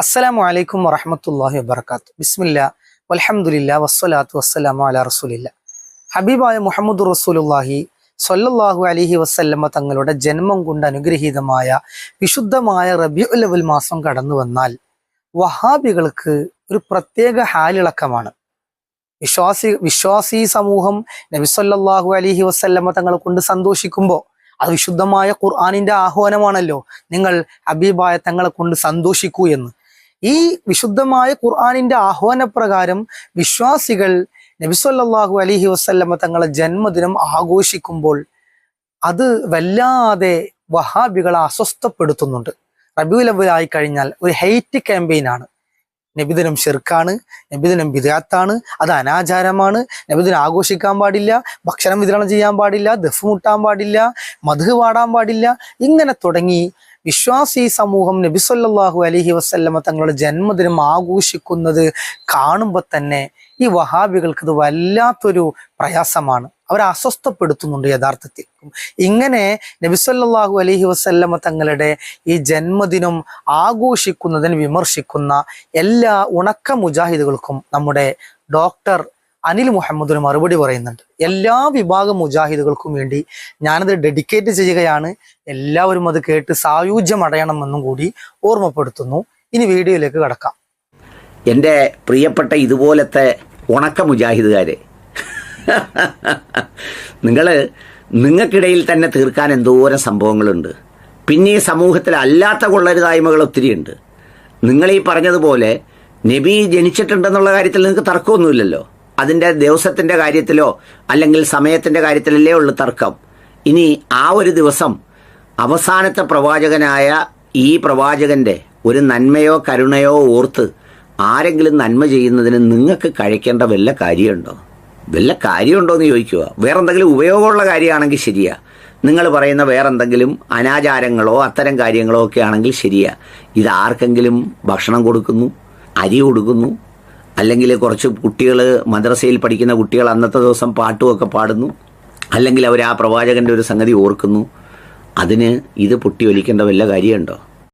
അസ്സലാമു അലൈക്കും വറഹമത്തല്ലാഹി വബർക്കാത്തു ബിസ്മില്ല. വലഹമുല്ല വസ്സലാത്തു വസ്സലാമു അല റസൂലില്ല. ഹബീബായ മുഹമ്മദ് റസൂലുല്ലാഹി സൊല്ലാഹു അലിഹി വസ്ല്ലമ്മ തങ്ങളുടെ ജന്മം കൊണ്ട് അനുഗ്രഹീതമായ വിശുദ്ധമായ റബിയുൽ അവൽ മാസം കടന്നു വന്നാൽ വഹാബികൾക്ക് ഒരു പ്രത്യേക ഹാലിളക്കമാണ്. വിശ്വാസി വിശ്വാസി സമൂഹം നബിസ്വല്ലാഹു അലിഹി വസ്ല്ലമ്മ തങ്ങളെ കൊണ്ട് സന്തോഷിക്കുമ്പോൾ അത് വിശുദ്ധമായ ഖുർആാനിന്റെ ആഹ്വാനമാണല്ലോ. നിങ്ങൾ ഹബീബായ തങ്ങളെ കൊണ്ട് സന്തോഷിക്കൂ എന്ന്. ഈ വിശുദ്ധമായ ഖുർആാനിന്റെ ആഹ്വാനപ്രകാരം വിശ്വാസികൾ നബിസ്വല്ലാഹു അലിഹി വസ്ല്ലമ്മ തങ്ങളെ ജന്മദിനം ആഘോഷിക്കുമ്പോൾ അത് വല്ലാതെ വഹാബികളെ അസ്വസ്ഥപ്പെടുത്തുന്നുണ്ട്. റബിയുൽ ലബുലായി കഴിഞ്ഞാൽ ഒരു ഹെയ്റ്റ് ക്യാമ്പയിനാണ് നബിദിനം ഷെർക്കാണ് നബിദിനം ബിദാത്താണ് അത് അനാചാരമാണ് നബിദിനം ആഘോഷിക്കാൻ പാടില്ല ഭക്ഷണം വിതരണം ചെയ്യാൻ പാടില്ല ദഫ് മുട്ടാൻ പാടില്ല മധു പാടാൻ പാടില്ല ഇങ്ങനെ തുടങ്ങി വിശ്വാസി സമൂഹം നബിസൊല്ലാഹു അലഹി വസ്ല്ലമ തങ്ങളുടെ ജന്മദിനം ആഘോഷിക്കുന്നത് കാണുമ്പോൾ തന്നെ ഈ വഹാബികൾക്ക് ഇത് വല്ലാത്തൊരു പ്രയാസമാണ്. അവരെ അസ്വസ്ഥപ്പെടുത്തുന്നുണ്ട് യഥാർത്ഥത്തിൽ. ഇങ്ങനെ നബിസല്ലാഹു അലഹി വസ്ല്ലമ തങ്ങളുടെ ഈ ജന്മദിനം ആഘോഷിക്കുന്നതിന് വിമർശിക്കുന്ന എല്ലാ ഉണക്ക മുജാഹിദുകൾക്കും നമ്മുടെ ഡോക്ടർ അനിൽ മുഹമ്മദ് ഒരു മറുപടി പറയുന്നുണ്ട്. എല്ലാ വിഭാഗം മുജാഹിദുകൾക്കും വേണ്ടി ഞാനത് ഡെഡിക്കേറ്റ് ചെയ്യുകയാണ്. എല്ലാവരും അത് കേട്ട് സായുജ്യമടയണമെന്നും കൂടി ഓർമ്മപ്പെടുത്തുന്നു. ഇനി വീഡിയോയിലേക്ക് കടക്കാം. എന്റെ പ്രിയപ്പെട്ട ഇതുപോലത്തെ ഉണക്ക മുജാഹിദുകാരെ നിങ്ങൾ നിങ്ങൾക്കിടയിൽ തന്നെ തീർക്കാൻ എന്തോരം സംഭവങ്ങളുണ്ട്. പിന്നെ ഈ സമൂഹത്തിൽ അല്ലാത്ത കൊള്ളരുതായ്മകൾ ഒത്തിരിയുണ്ട്. നിങ്ങൾ ഈ പറഞ്ഞതുപോലെ നബി ജനിച്ചിട്ടുണ്ടെന്നുള്ള കാര്യത്തിൽ നിങ്ങൾക്ക് തർക്കമൊന്നുമില്ലല്ലോ. അതിന്റെ ദിവസത്തിന്റെ കാര്യത്തിലോ അല്ലെങ്കിൽ സമയത്തിന്റെ കാര്യത്തിലല്ലേ ഉള്ളു തർക്കം. ഇനി ആ ഒരു ദിവസം അവസാനത്തെ പ്രവാചകനായ ഈ പ്രവാചകന്റെ ഒരു നന്മയോ കരുണയോ ഓർത്ത് ആരെങ്കിലും നന്മ ചെയ്യുന്നതിന് നിങ്ങൾക്ക് കഴിക്കേണ്ട വല്ല കാര്യമുണ്ടോ? വല്ല കാര്യമുണ്ടോ എന്ന് ചോദിക്കുക. വേറെന്തെങ്കിലും ഉപയോഗമുള്ള കാര്യമാണെങ്കിൽ ശരിയാ. നിങ്ങൾ പറയുന്ന വേറെന്തെങ്കിലും അനാചാരങ്ങളോ അത്തരം കാര്യങ്ങളോ ഒക്കെ ആണെങ്കിൽ ശരിയാ. ഇത് ആർക്കെങ്കിലും ഭക്ഷണം കൊടുക്കുന്നു? അരി കൊടുക്കുന്നു? അല്ലെങ്കിൽ കുറച്ച് കുട്ടികൾ മദ്രസയിൽ പഠിക്കുന്ന കുട്ടികൾ അന്നത്തെ ദിവസം പാട്ടുമൊക്കെ പാടുന്നു. അല്ലെങ്കിൽ അവർ ആ പ്രവാചകന്റെ ഒരു സംഗതി ഓർക്കുന്നു. അതിന് ഇത് പൊട്ടിയൊലിക്കേണ്ട വല്ല കാര്യമുണ്ടോ?